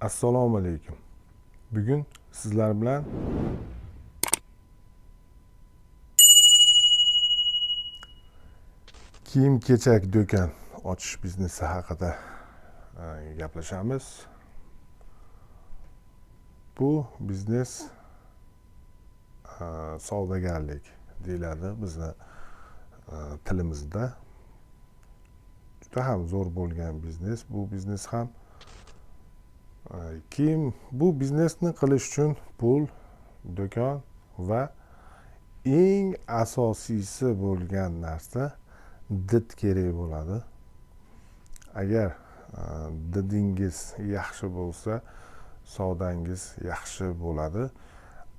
assalomu alaykum bugun sizlar bilan kiyim kechak do'kon ochish biznesi haqida e, gaplashamiz bu biznes e, savdogarlik deyiladi bizni e, tilimizda juda ham zo'r bo'lgan biznes. Bu biznes ham e, kiyim bu biznesni qilish uchun pul do'kon va eng asosiysi bo'lgan narsa did kerak bo'ladi? Agar e, didingiz yaxshi bo'lsa savdangiz yaxshi bo'ladi.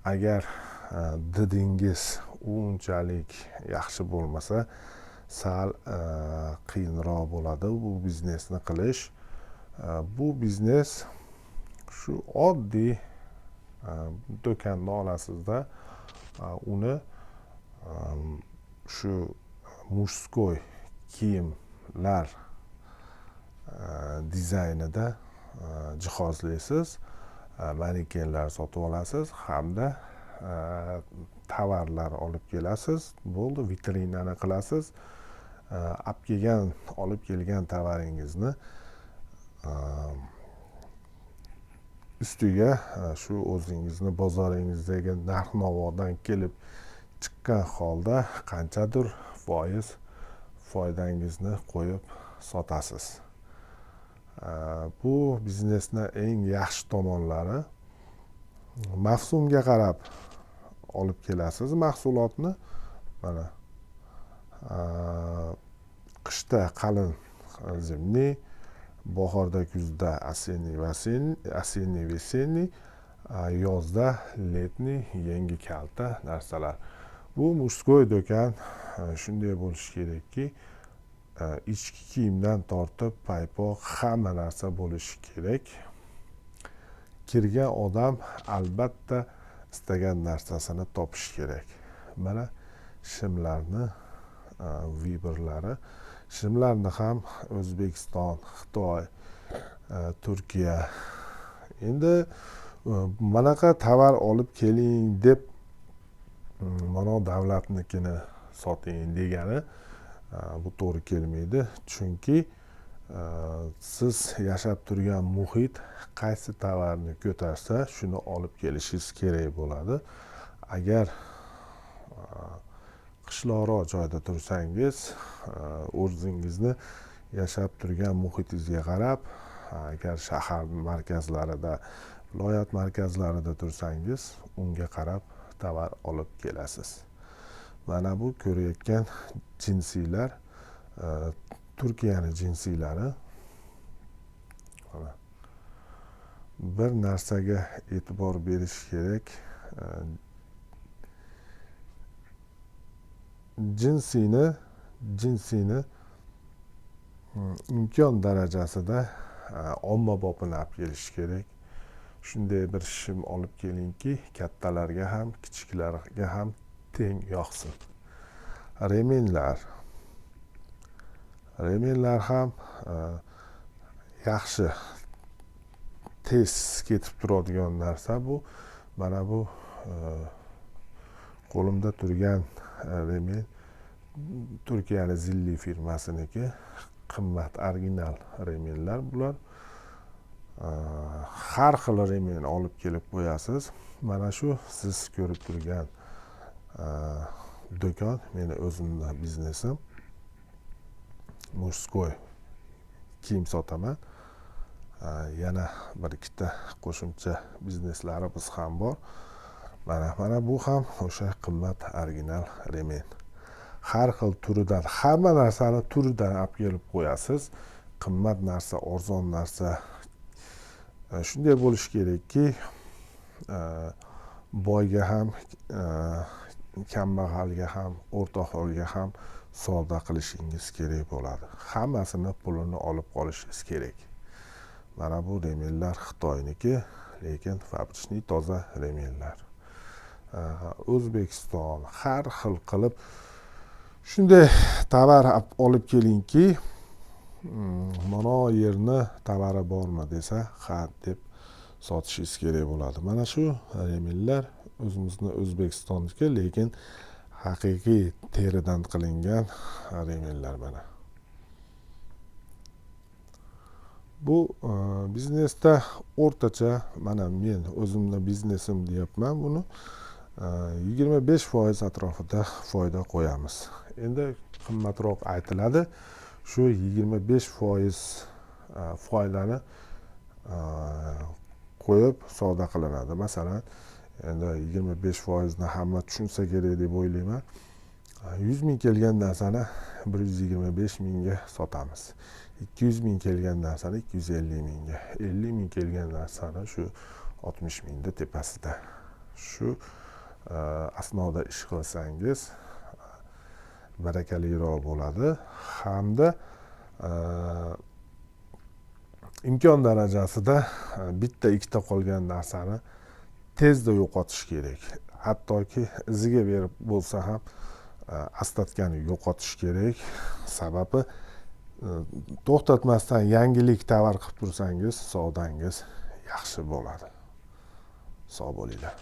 Agar e, didingiz unchalik yaxshi bo'lmasa sal e, qiyinroq bo'ladi bu biznesni qilish. Bu biznes shu oddiy e, do'konni olasizda e, uni shu kiyimlar e, dizaynida e, jihozlaysiz manekenlar sotib olasiz hamda tovarlar olib kelasiz bo'ldi vitrinani qilasiz olib kelgan olib kelgan tovaringizni ustiga e, shu o'zingizni bozoringizdagi narx navodan kelib chiqqan holda qanchadir foiz foydangizni qo'yib sotasiz. E, bu biznesni eng yaxshi tomonlari mavsumga qarab olib kelasiz mahsulotni. Mana e, qishda qalin zimniy bahorda kuzda осенний весенний осенний весенний yozda letniy yangi kalta narsalar. Bu мужской do'kon shunday bo'lishi kerakki ichki kiyimdan tortib paypoq hamma narsa bo'lishi kerak. Kirgan odam albatta istagan narsasini topishi kerak. Mana shimlarni vibrlari shimlarni ham o'zbekiston xitoy e, turkiya. Endi e, bunaqa tovar olib keling deb mm, mana davlatnikini soting degani e, bu to'g'ri kelmaydi. Chunki siz yashab turgan muhit qaysi tovarni ko'tarsa shuni olib kelishingiz kerak bo'ladi. Agar qishloqroq joyda tursangiz e, o'zingizni yashab turgan muhitingizga qarab agar shahar markazlarida viloyat markazlarida tursangiz unga qarab tovar olib kelasiz. Mana bu ko'rayotgan jinsiylar e, turkiyani jinsiylari bir narsaga e'tibor berish kerak e, jinsiyni jinsiyni mm, imkon darajasida e, ommabopini olib kelish kerak shunday bir shim olib kelingki kattalarga ham kichiklarga ham teng yoqsin. Remenlar. Remenlar ham e, yaxshi tez ketib turadigan narsa bu. Mana bu e, qo'limda turgan remen turkiyani zilli firmasiniki qimmat original remenlar bular. Har xil remen olib kelib qo'yasiz. Mana shu siz ko'rib turgan do'kon meni o'zimni biznesim. Мужской kiyim sotaman. Yana bir ikkita qo'shimcha bizneslarimiz ham bor. Mana mana bu ham o'sha qimmat original remen. Har xil turidan hamma narsani turidan olib kelib qo'yasiz. Qimmat narsa arzon narsa. E, shunday bo'lishi kerakki e, boyga ham e, kambag'alga ham o'rtaholga ham savdo qilishingiz kerak bo'ladi. Hammasini pulini olib qolishingiz kerak. Mana bu remenlar xitoyniki lekin fabrichniy toza remenlar o'zbekiston har xil qilib. Shunday tovar olib kelingki hmm, mana yerni tovari bormi desa ha deb sotishingiz kerak bo'ladi. Mana shu remillar o'zimizni o'zbekistonniki lekin haqiqiy teridan qilingan remellar mana. Bu e, biznesda o'rtacha mana men o'zimni biznesim deyapman buni. Yigirma besh foiz atrofida foyda qo'yamiz. Endi qimmatroq aytiladi. Shu yigirma besh foiz e, foydani e, qo'yib savdo qilinadi. Masalan endi yigirma besh foizni hamma tushunsa kerak deb o'ylayman. Yuz ming kelgan narsani bir yuz yigirma besh mingga sotamiz. Ikki yuz ming kelgan narsani ikki yuz ellik mingga ellik ming kelgan narsani shu oltmish mingni tepasida. Shu Э, asnoda ish qilsangiz barakaliroq bo'ladi. Hamda э, imkon darajasida э, bitta ikkita qolgan narsani tezda yo'qotish kerak. Hattoki iziga berib bo'lsa ham e, yo'qotish kerak. Sababi to'xtatmasdan yangilik tovar qilib tursangiz savdangiz yaxshi bo'ladi. Sog' bo'linglar.